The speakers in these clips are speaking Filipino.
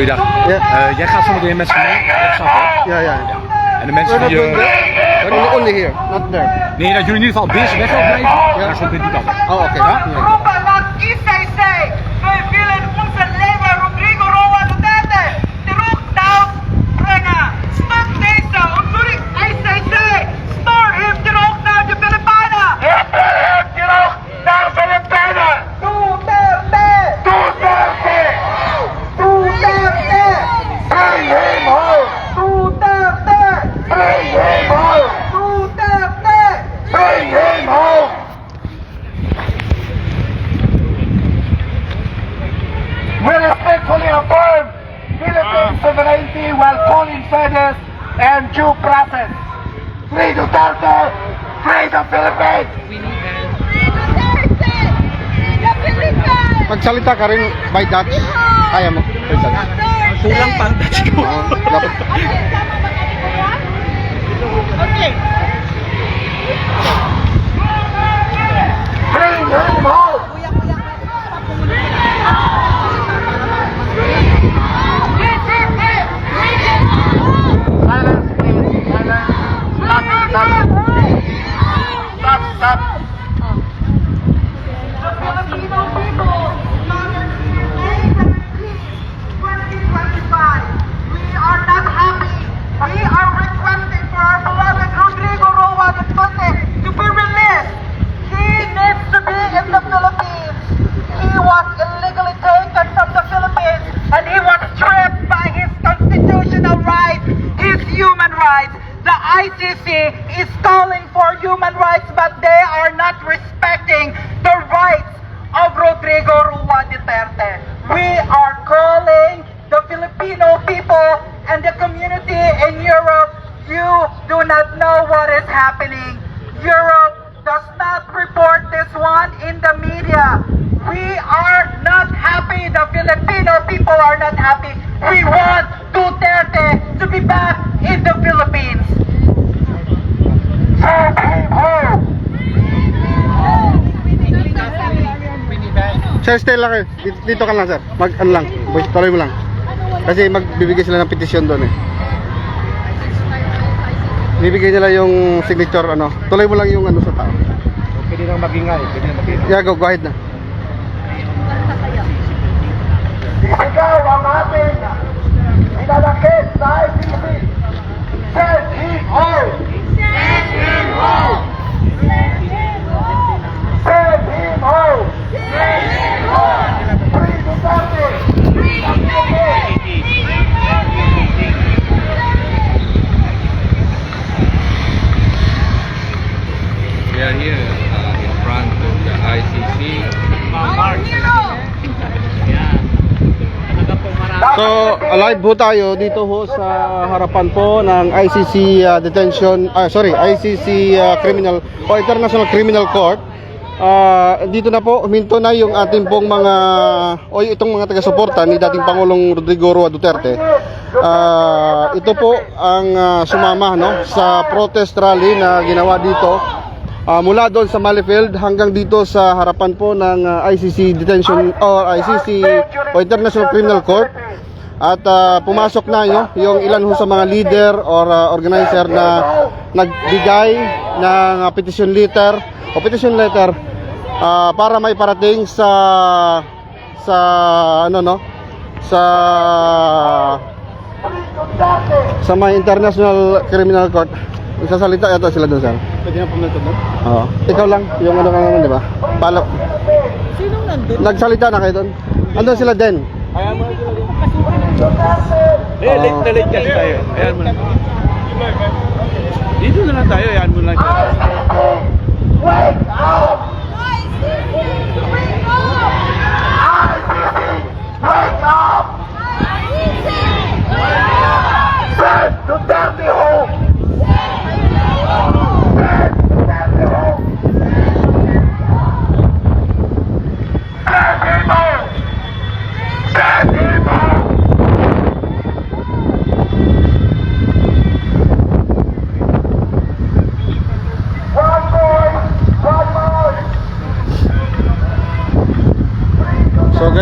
Goeiedag. Ja. Eh, jij gaat zometeen met ze mee, rechtsaf hè? Ja, ja. En de mensen die... going eh. Only, only here, not there. nee, dat jullie in ieder geval deze weg blijven. Ja. En zo dit die kant. Oh, okay. Ja? While calling fairness and due process. Free Duterte! Free the Philippines! Magsalita ka rin by Dutch. Kaya mo. By Dutch. Kulang pang touch ko. Dapat. Okay. Is calling for human rights, but they are not respecting the rights of Rodrigo Rua Duterte. We are calling the Filipino people and the community in Europe. You do not know what is happening. Europe does not report this one in the media. We are not happy. The Filipino people are not happy. We want Duterte to be back in the Philippines. Home. Sir, stay lang kayo. Dito, dito ka lang, sir. Mag, ano lang. Tuloy mo lang. Kasi magbibigay sila ng petisyon doon eh. Bibigay nila yung signature, ano. Tuloy mo lang yung ano sa tao. Pwede nang magingay, pwede nang magingay. Yeah, go, go ahead na. Ikaw ang ating inalakit sa ICC. Send him home! Send him home! Send him home! Send him home! Free Duterte! Free Duterte! We are here uh, in front of the ICC. So, alive po tayo dito ho sa harapan po ng ICC uh, detention, ah, sorry, ICC uh, criminal o International Criminal Court. Ah, dito na po, huminto na yung ating pong mga o itong mga taga-suporta ni dating Pangulong Rodrigo Roa Duterte. Ah, ito po ang ah, sumama no sa protest rally na ginawa dito Ah, mula doon sa Malifield hanggang dito sa harapan po ng ah, ICC detention or ICC o International Criminal Court at ah, pumasok na yo, yung ilan ho sa mga leader or ah, organizer na nagbigay ng ah, petition letter o petition letter ah, para may parating sa sa ano no sa sa may International Criminal Court. Sasalita yata sila doon, sir. Pwede na pumunta doon? Oo. Ikaw lang, yung ano ka naman, di ba? Palo. Sinong nandun? Nagsalita na kayo doon? Andun sila din. Eh, late na late kasi tayo. Ayan mo lang. Dito na lang tayo. Ayan mo lang.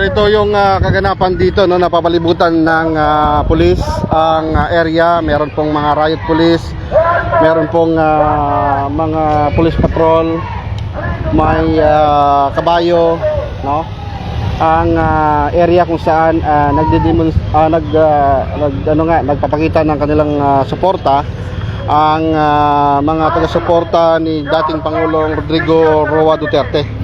Ganito yung ah, kaganapan dito no napapalibutan ng ah, pulis ang ah, area, meron pong mga riot police, meron pong ah, mga police patrol, may ah, kabayo, no? Ang ah, area kung saan uh, nagdedemons ah, nag ah, nag ano nga nagpapakita ng kanilang ah, suporta ang ah, mga taga-suporta ni dating Pangulong Rodrigo Roa Duterte.